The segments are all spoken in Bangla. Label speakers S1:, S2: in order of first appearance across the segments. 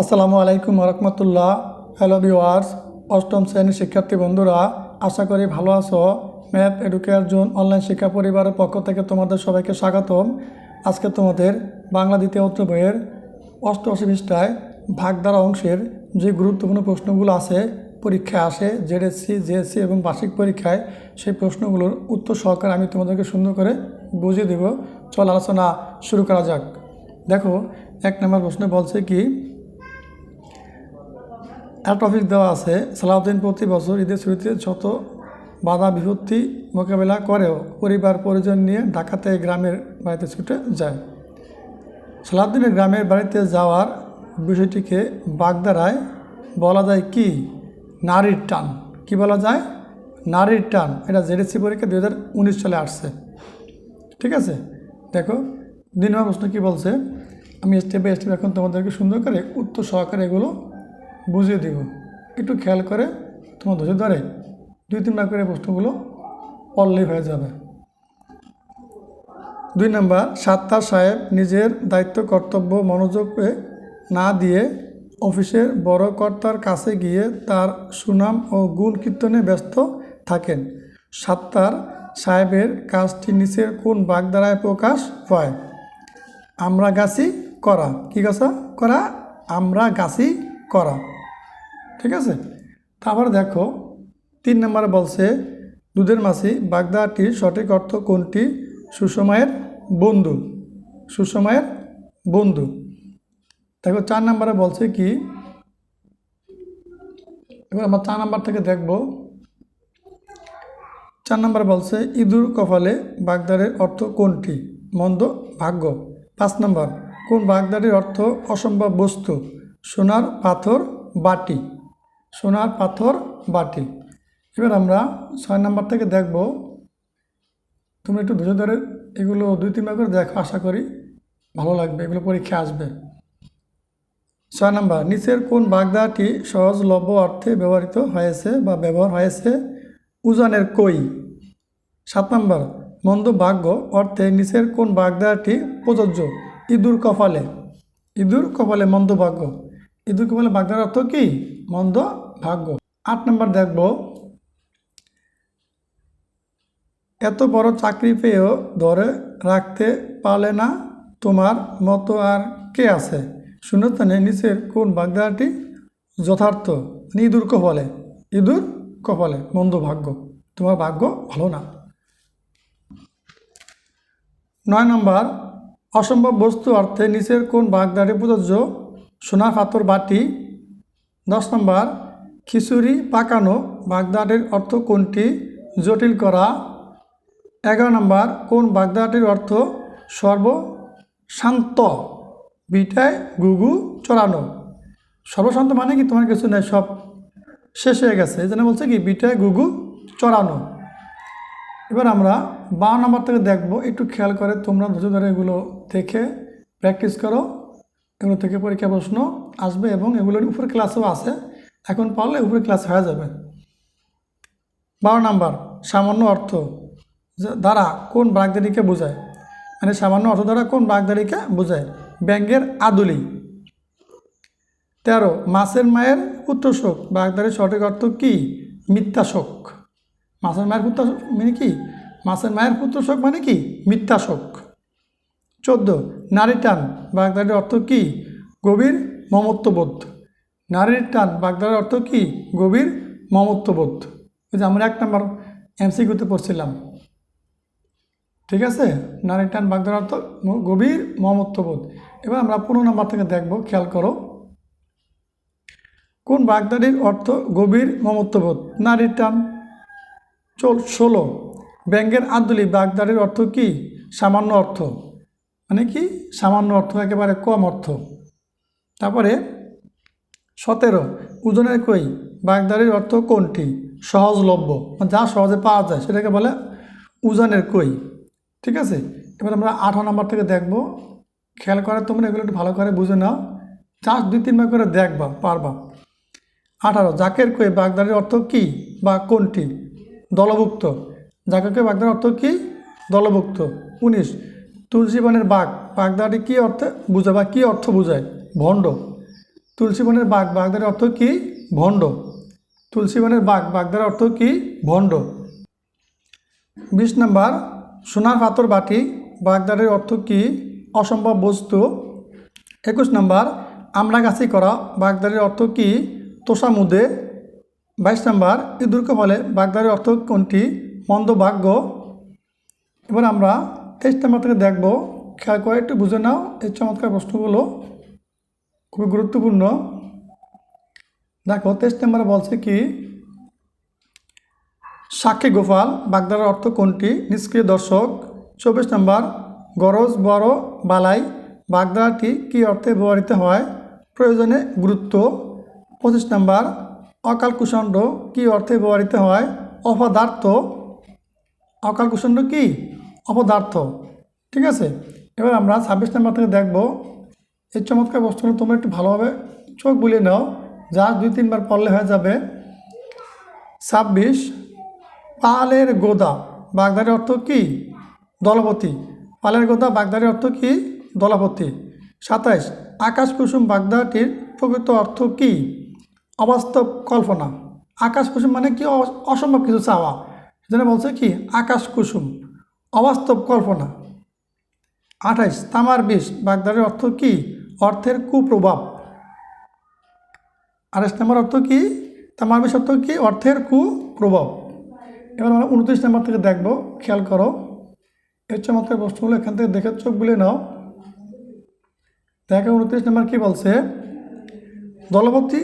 S1: আসসালামু আলাইকুম রহমতুল্লাহ। হ্যালো ভিওয়ার্স অষ্টম শ্রেণির শিক্ষার্থী বন্ধুরা, আশা করি ভালো আছো। ম্যাথ এডুকেয়ার জোন অনলাইন শিক্ষা পরিবারের পক্ষ থেকে তোমাদের সবাইকে স্বাগতম। আজকে তোমাদের বাংলা দ্বিতীয় উত্তর বইয়ের অষ্টআশি পৃষ্ঠায় ভাগধারা অংশের যে গুরুত্বপূর্ণ প্রশ্নগুলো আছে, পরীক্ষায় আসে, জেডএসসি, জেএসসি এবং বার্ষিক পরীক্ষায়, সেই প্রশ্নগুলোর উত্তর সহকারে আমি তোমাদেরকে সুন্দর করে বুঝিয়ে দেব। চল আলোচনা শুরু করা যাক। দেখো, এক নম্বর প্রশ্ন বলছে কি একটা টপিক দেওয়া আছে, সালাউদ্দিন প্রতি বছর ঈদের ছুটিতে যত বাধা বিপত্তি মোকাবেলা করেও পরিবার, পরিজন নিয়ে ঢাকাতে গ্রামের বাড়িতে ছুটে যায়। সালাউদ্দিনের গ্রামের বাড়িতে যাওয়ার বিষয়টিকে বাগদারায় বলা যায় কি? নারীর টান। কি বলা যায়? নারীর টান। এটা জেডিসি পরীক্ষা দু সালে আসছে। ঠিক আছে? দেখো দুই প্রশ্ন কী বলছে? আমি স্টেপ বাই স্টেপ এখন তোমাদেরকে সুন্দর করে উত্তর সহকারে এগুলো বুঝিয়ে দিব। একটু খেয়াল করে তোমার ধৈর্য ধরে দুই তিনবার করে প্রশ্নগুলো পড়লেই হয়ে যাবে। দুই নম্বর, সাত্তার সাহেব নিজের দায়িত্ব, কর্তব্য, মনোযোগে না দিয়ে অফিসের বড় কর্তার কাছে গিয়ে তার সুনাম ও গুণ কীর্তনে ব্যস্ত থাকেন। সাত্তার সাহেবের কাজটি নিচের কোন বাগধারায় প্রকাশ পায় আমরা গাছি করা। কি গাছা? করা? আমরা গাছি করা। ঠিক আছে? তারপর দেখো, তিন নম্বরে বলছে, দুধের মাছি বাগদাটির সঠিক অর্থ কোনটি? সুষমায়ের বন্ধু। সুষমায়ের বন্ধু। দেখো, চার নম্বরে বলছে কি? এবার আমরা চার নাম্বার থেকে দেখব। চার নম্বরে বলছে, ইঁদুর কপালে বাগদারের অর্থ কোনটি? মন্দ ভাগ্য। পাঁচ নম্বর, কোন বাগদারির অর্থ অসম্ভব বস্তু? সোনার পাথর, বাটি। সোনার পাথর বাটি। এবার আমরা ছয় নম্বর থেকে দেখব। তুমি একটু ধৈর্য ধরে এগুলো দুই তিনবার করে দেখো, আশা করি ভালো লাগবে, এগুলো পরীক্ষা আসবে। ছয় নম্বর, নিচের কোন বাগদাটি সহজলভ্য অর্থে ব্যবহৃত হয়েছে বা ব্যবহার হয়েছে? উজানের কই। সাত নম্বর, মন্দ ভাগ্য অর্থে নিচের কোন বাগদাটি প্রযোজ্য? ইঁদুর কপালে। ইঁদুর কপালে মন্দ ভাগ্য ইঁদুর কপালে বাগদার অর্থ কী? মন্দ ভাগ্য। আট নম্বর দেখব। এত বড় চাকরি পেয়েও ধরে রাখতে পারলে না, তোমার মতো আর কে আছে? শূন্যস্থানে নিচের কোন বাগদাটি যথার্থ? ইঁদুর কপালে। ইঁদুর কপালে মন্দ ভাগ্য। তোমার ভাগ্য ভালো না। নয় নম্বর, অসম্ভব বস্তু অর্থে নিচের কোন বাগদারি প্রযোজ্য? সোনা পাথর বাটি। দশ নম্বর খিচুড়ি পাকানো বাগদাটির অর্থ কোনটি? জটিল করা। এগারো নম্বর, কোন বাগদাটির অর্থ সর্বশান্ত? বিটায় গুগু চড়ানো। সর্বশান্ত মানে কি? তোমার কিছু নেই, সব শেষ হয়ে গেছে। এই বলছে কি? বিটায় গুগু চড়ানো। এবার আমরা বারো নম্বর থেকে দেখব। একটু খেয়াল করে তোমরা ধৈর্য ধরে এগুলো দেখে প্র্যাকটিস করো। এগুলো থেকে পরীক্ষা প্রশ্ন আসবে এবং এগুলোর উপর ক্লাসেও আছে। এখন পারলে উপরে ক্লাস হয়ে যাবে। বারো নাম্বার, সামান্য অর্থ। দ্বারা কোন বাগদারিকে বোঝায়? মানে সামান্য অর্থ দ্বারা কোন বাগদারিকে বোঝায়? ব্যাঙ্গের আদুলি। তেরো, মাছের মায়ের পুত্র শোক বাগদারির সঠিক অর্থ কি? মিথ্যা শোক মাছের মায়ের পুত্র মানে কি? মাছের মায়ের পুত্র শোক মানে কি? মিথ্যা শোক চোদ্দ, নারী টান। বাগদারির অর্থ কি? গভীর মমত্ববোধ। নারীর টান বাগদারির অর্থ কি? গভীর মমত্ববোধ। ওই যে আমরা এক নম্বর এমসিকিউতে পড়ছিলাম। ঠিক আছে? নারীর টান, বাগদার অর্থ গভীর মমত্ববোধ। এবার আমরা পনেরো নম্বর থেকে দেখব, খেয়াল করো। কোন বাগদারির অর্থ গভীর মমত্ববোধ? নারীর টান। চল, ষোলো। ব্যাঙ্গের আদলি বাগদারির অর্থ কি? সামান্য অর্থ। মানে কি? সামান্য অর্থ, একেবারে কম অর্থ। তারপরে সতেরো ওজনের কই? বাগদারির অর্থ কোনটি? সহজলভ্য যা সহজে পাওয়া যায়, সেটাকে বলে উজানের কই। ঠিক আছে? এবার আমরা আঠারো নম্বর থেকে দেখব। খেয়াল করে তোমরা এগুলো একটু ভালো করে বুঝে নাও। জাস্ট দুই তিনবার করে দেখবা, পারবা। আঠারো, জাকের কই? বাগদারির অর্থ কি বা কোনটি? দলভুক্ত। জাকের কই? বাগদারির অর্থ কি? দলভুক্ত। উনিশ, তুলসী বনের বাঘ। বাগদাটি কী অর্থে বোঝায় বা কী অর্থ বোঝায়? ভণ্ড। তুলসী বনের বাঘ বাগদারের অর্থ কি? ভণ্ড। তুলসী বনের বাঘ বাগদারের অর্থ কি? ভণ্ড। বিশ নম্বর, সোনার পাথর বাটি বাগদারের অর্থ কি? অসম্ভব বস্তু। একুশ নম্বর আমরা গাছি করা বাগদারের অর্থ কি? তোষা মুদে বাইশ নম্বর, ইঁদুর কপালে বাগদারের অর্থ কোনটি? মন্দ ভাগ্য। এবার আমরা তেইশ নম্বর থেকে দেখব। খেয়াল করে একটু বুঝে নাও এই চমৎকার প্রশ্নগুলো। খুবই গুরুত্বপূর্ণ। দেখো, তেইশ নম্বরে বলছে কি, সাক্ষী গোপাল বাগদার অর্থ কোনটি? নিষ্ক্রিয় দর্শক, চব্বিশ নম্বর, গরজ, বড়, বালাই বাগদাটি কি অর্থে ব্যবহৃত হয়? প্রয়োজনে গুরুত্ব। পঁচিশ নম্বর, অকাল কুষণ্ড কি অর্থে ব্যবহৃত হয়? অপদার্থ। অকাল কুষণ্ড কি? অপদার্থ। ঠিক আছে? এবার আমরা ছাব্বিশ নম্বর থেকে দেখব এই চমৎকার বস্তুগুলো তোমরা একটু ভালোভাবে চোখ বুলিয়ে নাও। যা দুই তিনবার পড়লে হয়ে যাবে। ছাব্বিশ, পালের গোদা। বাগদারের অর্থ কি? দলপতি। পালের গোদা বাগদারের অর্থ কি? দলপতি। সাতাইশ আকাশ কুসুম বাগদাটির প্রকৃত অর্থ কি? অবাস্তব কল্পনা। আকাশ কুসুম মানে কি? অসম্ভব কিছু চাওয়া। সেজন্য বলছে কি? আকাশ কুসুম অবাস্তব কল্পনা। আঠাইশ, তামার বিষ বাগদারের অর্থ কি? অর্থের কুপ্রভাব। আঠাশ নম্বর অর্থ কি? তামার বিষ অর্থ কি? অর্থের কুপ্রভাব। এবার আমরা উনত্রিশ নম্বর থেকে দেখব, খেয়াল করো। এর চমৎকার বস্তুগুলো এখান থেকে দেখে চোখ বুলে নাও। দেখে উনত্রিশ নম্বর কি বলছে? দলপতি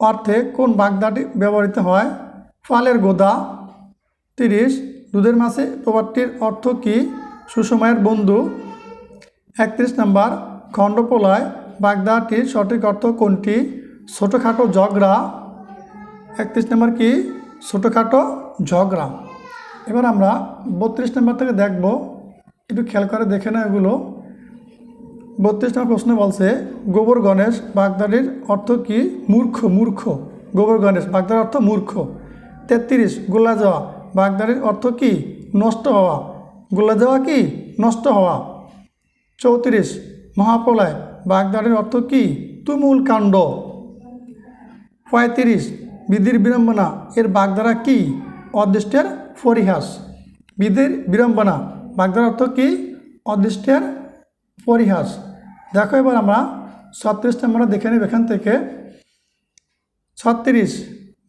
S1: অর্থে কোন বাগদাটি ব্যবহৃত হয়? ফালের গোদা। তিরিশ, দুধের মাছে প্রবাদটির অর্থ কি? সুসময়ের বন্ধু। একত্রিশ নম্বর, খণ্ডপোলায় বাগদাটির সঠিক অর্থ কোনটি? ছোটোখাটো ঝগড়া। একত্রিশ নম্বর কি? ছোটোখাটো ঝগড়া। এবার আমরা বত্রিশ নম্বর থেকে দেখব। একটু খেয়াল করে দেখে না এগুলো। বত্রিশ নম্বর প্রশ্ন বলছে, গোবর গণেশ বাগদারির অর্থ কি? মূর্খ মূর্খ। গোবর গণেশ বাগদার অর্থ মূর্খ। তেত্রিশ, গোল্লা যাওয়া বাগদারির অর্থ কি? নষ্ট হওয়া। গোল্লা যাওয়া কি? নষ্ট হওয়া। চৌত্রিশ, মহাপ্রলয় বাগদারির অর্থ কি? তুমুল কাণ্ড। পঁয়ত্রিশ, বিধির বিড়ম্বনা, এর বাগধারা কি? অদৃষ্টের পরিহাস। বিধির বিড়ম্বনা বাগধারা অর্থ কি? অদৃষ্টের পরিহাস। দেখো এবার আমরা ছত্রিশ নম্বরে দেখে নেব এখান থেকে। ছত্রিশ,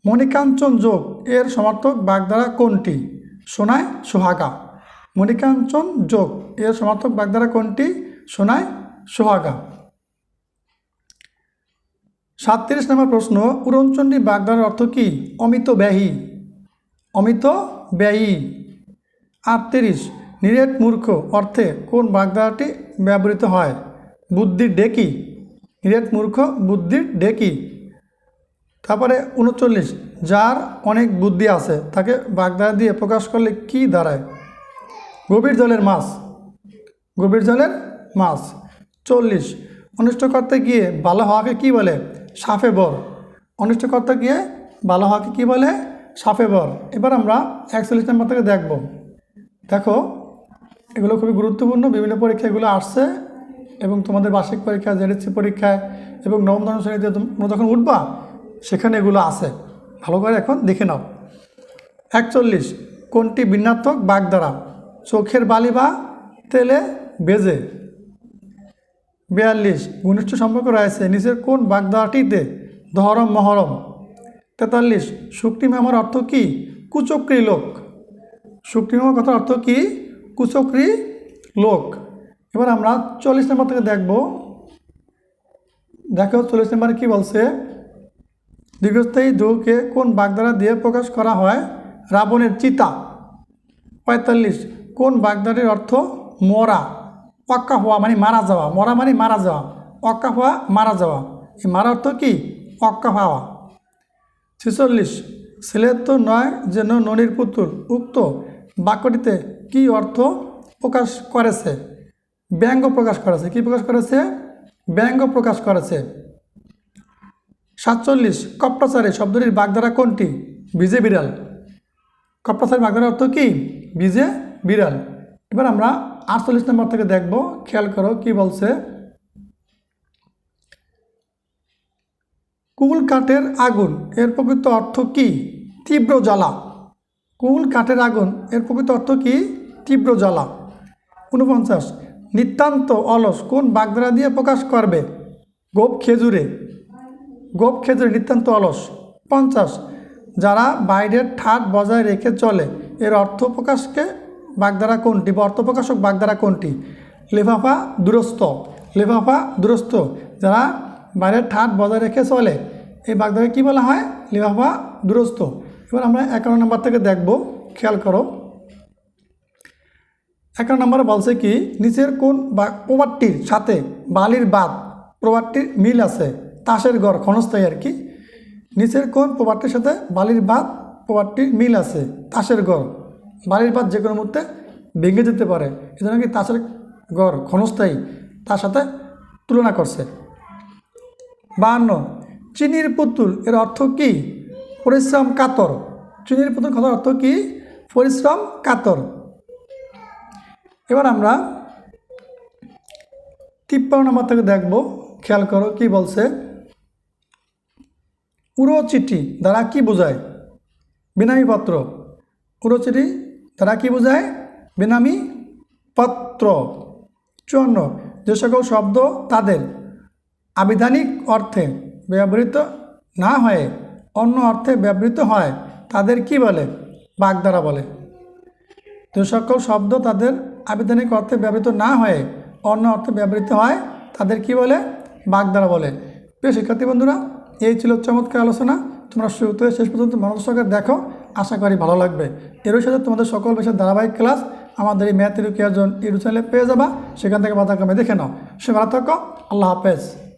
S1: মণিকাঞ্চন যোগ, এর সমর্থক বাগধারা কোনটি? সোনায় সোহাগা। মণিকাঞ্চন যোগ। এর সমর্থক বাগধারা কোনটি? সোনায় সোহাগা। সাতত্রিশ নম্বর প্রশ্ন, উড়নচণ্ডী বাগদার অর্থ কি? অমিত ব্যয়ী। অমিত ব্যয়ী। আটত্রিশ, নিরেট মূর্খ অর্থে কোন বাগদাটি ব্যবহৃত হয়? বুদ্ধির ডেকি নিরেট মূর্খ, বুদ্ধির ডেকি তারপরে উনচল্লিশ, যার অনেক বুদ্ধি আছে, তাকে বাগদা দিয়ে প্রকাশ করলে কি দাঁড়ায়? গভীর জলের মাছ। গভীর জলের মাছ। চল্লিশ। অনিষ্ট করতে গিয়ে ভালো হওয়াকে কি বলে? সাফে বর। অনিষ্ট করতে গিয়ে ভালো হওয়াকে কি বলে? সাফে বর। এবার আমরা একচল্লিশ নম্বর থেকে দেখব। দেখো, এগুলো খুবই গুরুত্বপূর্ণ। বিভিন্ন পরীক্ষা এগুলো আসছে এবং তোমাদের বার্ষিক পরীক্ষা জেডিসি পরীক্ষায় এবং নবম, দশম শ্রেণীতে তোমরা যখন উঠবা, সেখানে এগুলো আছে। ভালো করে এখন দেখে নাও। একচল্লিশ। কোনটি বিন্যাত্মক বাগদারা চোখের বালি বা তেলে বেজে। বিয়াল্লিশ, ঘনিষ্ঠ সম্পর্ক রয়েছে। নিচের কোন বাগদাটিতে ধরম মহরম? তেতাল্লিশ, শুক্তি মেমার অর্থ কি? কুচক্রী লোক। শুক্তি মেমার কথার অর্থ কি? কুচক্রী লোক। এবার আমরা চল্লিশ নম্বর থেকে দেখব। দেখো, চল্লিশ নম্বরে কি বলছে? দীর্ঘস্থায়ী দৌকে কোন বাগদারা দিয়ে প্রকাশ করা হয়? রাবণের চিতা। পঁয়তাল্লিশ কোন বাগদারির অর্থ মরা? অক্কা হওয়া মানে মারা যাওয়া। মরা মানে মারা যাওয়া। অক্কা হওয়া মারা যাওয়া। এই মারা অর্থ কি? অক্কা হওয়া। ছেচল্লিশ। ছেলের তো নয় যেন ননির পুতুল উক্ত বাক্যটিতে কি অর্থ প্রকাশ করেছে? ব্যঙ্গ প্রকাশ করেছে। কি প্রকাশ করেছে? ব্যঙ্গ প্রকাশ করেছে। সাতচল্লিশ। কপ্টাচারী শব্দটির বাগধারা কোনটি? বিজে বিড়াল। কপ্টাচারী বাগধারা অর্থ কি? বিজে বিড়াল। এবার আমরা আটচল্লিশ নম্বর থেকে দেখব, খেয়াল করো কি বলছে। কুল কাঠের আগুন, এর প্রকৃত অর্থ কি? তীব্র জ্বালা। কুল কাঠের আগুন, এর প্রকৃত অর্থ কি? তীব্র জ্বালা। ঊনপঞ্চাশ, নিতান্ত অলস, কোন বাগদারা দিয়ে প্রকাশ করবে? গোপ খেজুরে। গোপ খেজুরে নিতান্ত অলস। পঞ্চাশ, যারা বাইরের ঠাট বজায় রেখে চলে, এর অর্থ প্রকাশকে বাগধারা কোনটি? বা অর্থ প্রকাশক বাগধারা কোনটি? লেফাফা দুরস্ত লেফাফা দুরস্ত যারা বাইরের ঠাট বজায় রেখে চলে। এই বাগধারা কী বলা হয়? লেফাফা দুরস্ত এবার আমরা একান্ন নম্বর থেকে দেখব। খেয়াল করো। একান্ন নম্বরে বলছে কি? নিচের কোন বা প্রবাদটির সাথে বালির বাদ প্রবাদটির মিল আছে? তাসের ঘর ক্ষণস্থায়ী আর কি। নিচের কোন প্রবাদটির সাথে বালির বাদ প্রবাদটির মিল আছে? তাসের ঘর বালির পাত যে কোনো মুহূর্তে ভেঙে যেতে পারে। এজন্য কি তাসের গড়, ক্ষণস্থায়ী, তার সাথে তুলনা করছে। বাহান্ন, চিনির পুতুল, এর অর্থ কি? পরিশ্রম কাতর। চিনির পুতুল কথার অর্থ কি? পরিশ্রম কাতর। এবার আমরা তিপ্পান্ন নম্বর থেকে দেখব, খেয়াল করো কি বলছে। উড়ো চিঠি দ্বারা কি বোঝায়? বেনামি পত্র। উড়ো চিঠি দ্বারা কি বোঝায়? বেনামি, পত্র, চুয়ান্ন। যে সকল শব্দ তাদের আবিধানিক অর্থে ব্যবহৃত না হয়ে অন্য অর্থে ব্যবহৃত হয়, তাদের কি বলে? বাগদারা বলে। যে সকল শব্দ তাদের আবিধানিক অর্থে ব্যবহৃত না হয়ে অন্য অর্থে ব্যবহৃত হয়, তাদের কি বলে? বাগধারা বলে। প্রিয় শিক্ষার্থী বন্ধুরা, এই ছিল চমৎকার আলোচনা। তোমরা শুরু থেকে শেষ পর্যন্ত মনোযোগ দেখো। আশা করি ভালো লাগবে। এর সাথে তোমাদের সকল বিষয়ের ধারাবাহিক ক্লাস আমাদের এই ম্যাথ এডুকেশন ইউটিউব চ্যানেলে পেয়ে যাবা। সেখান থেকে বাধা কমে দেখে নাও। সে ভালো থাকো। আল্লাহ হাফেজ।